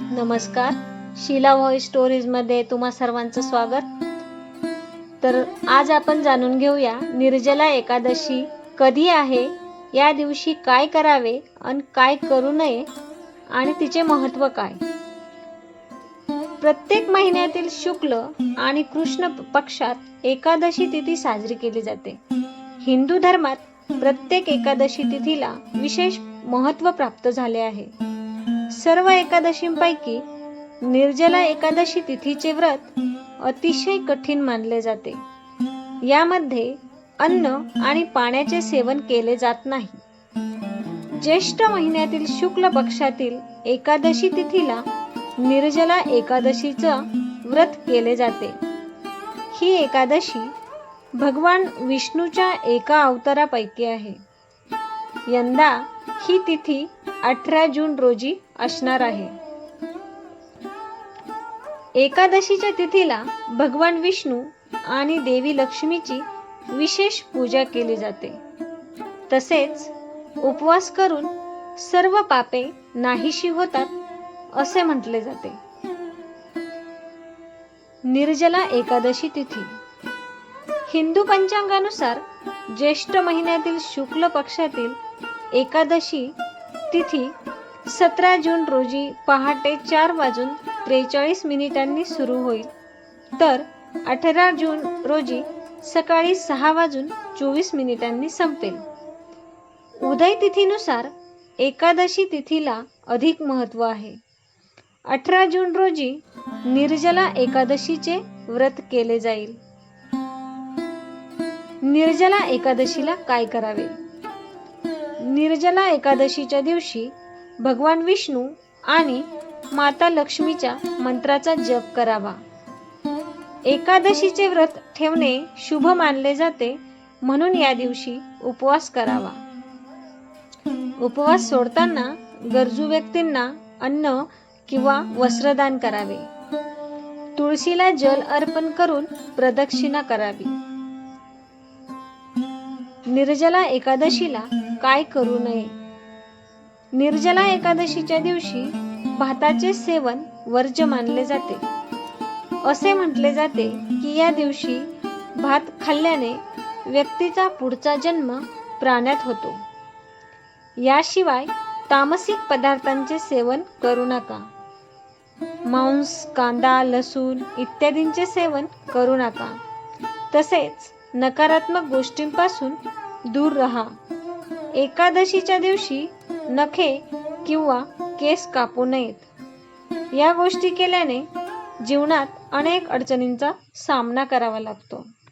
नमस्कार. शीला व्हॉइस स्टोरीजमध्ये तुम्हा सर्वांचं स्वागत. तर आज आपण जाणून घेऊया निर्जला एकादशी कधी आहे या दिवशी काय करावे आणि काय करू नये आणि तिचे महत्त्व काय? प्रत्येक महिन्यातील शुक्ल आणि कृष्ण पक्षात एकादशी तिथी साजरी केली जाते. हिंदू धर्मात प्रत्येक एकादशी तिथीला विशेष महत्त्व प्राप्त झाले आहे. सर्व एकादशींपैकी निर्जला एकादशी तिथीचे व्रत अतिशय कठीण मानले जाते. यामध्ये अन्न आणि पाण्याचे सेवन केले जात नाही. ज्येष्ठ महिन्यातील शुक्ल पक्षातील एकादशी तिथीला निर्जला एकादशीचं व्रत केले जाते. ही एकादशी भगवान विष्णूच्या एका अवतारापैकी आहे. यंदा ही तिथी अठरा जून रोजी असणार आहे. एकादशीच्या तिथीला भगवान विष्णू आणि देवी लक्ष्मीची विशेष पूजा केली जाते. तसेच उपवास करून सर्व पापे नाहीशी होतात असे म्हटले जाते. निर्जला एकादशी तिथी. हिंदू पंचांगानुसार ज्येष्ठ महिन्यातील शुक्ल पक्षातील एकादशी तिथी सतरा जून रोजी पहाटे चार वाजून त्रेचाळीस मिनिटांनी सुरू होईल. तर अठरा जून रोजी सकाळी सहा वाजून चोवीस मिनिटांनी संपेल. उदय तिथीनुसार एकादशी तिथीला अधिक महत्त्व आहे. अठरा जून रोजी निर्जला एकादशीचे व्रत केले जाईल. निर्जला एकादशीला काय करावे? निर्जला एकादशीच्या दिवशी भगवान विष्णू आणि माता लक्ष्मीच्या मंत्राचा जप करावा. एकादशीचे व्रत ठेवणे शुभ मानले जाते म्हणून या दिवशी उपवास करावा. उपवास सोडताना गरजू व्यक्तींना अन्न किंवा वस्त्रदान करावे. तुळशीला जल अर्पण करून प्रदक्षिणा करावी. निर्जला एकादशीला काय करू नये. निर्जला एकादशीच्या दिवशी भाताचे सेवन वर्ज्य मानले जाते. असे म्हटले जाते की या दिवशी भात खाल्ल्याने व्यक्तीचा पुढचा जन्म प्राण्यात होतो. याशिवाय तामसिक पदार्थांचे सेवन करू नका. मांस कांदा लसूण इत्यादींचे सेवन करू नका. तसेच नकारात्मक गोष्टींपासून दूर राहा. एकादशीच्या दिवशी नखे किंवा केस कापू नयेत. या गोष्टी केल्याने जीवनात अनेक अडचणींचा सामना करावा लागतो.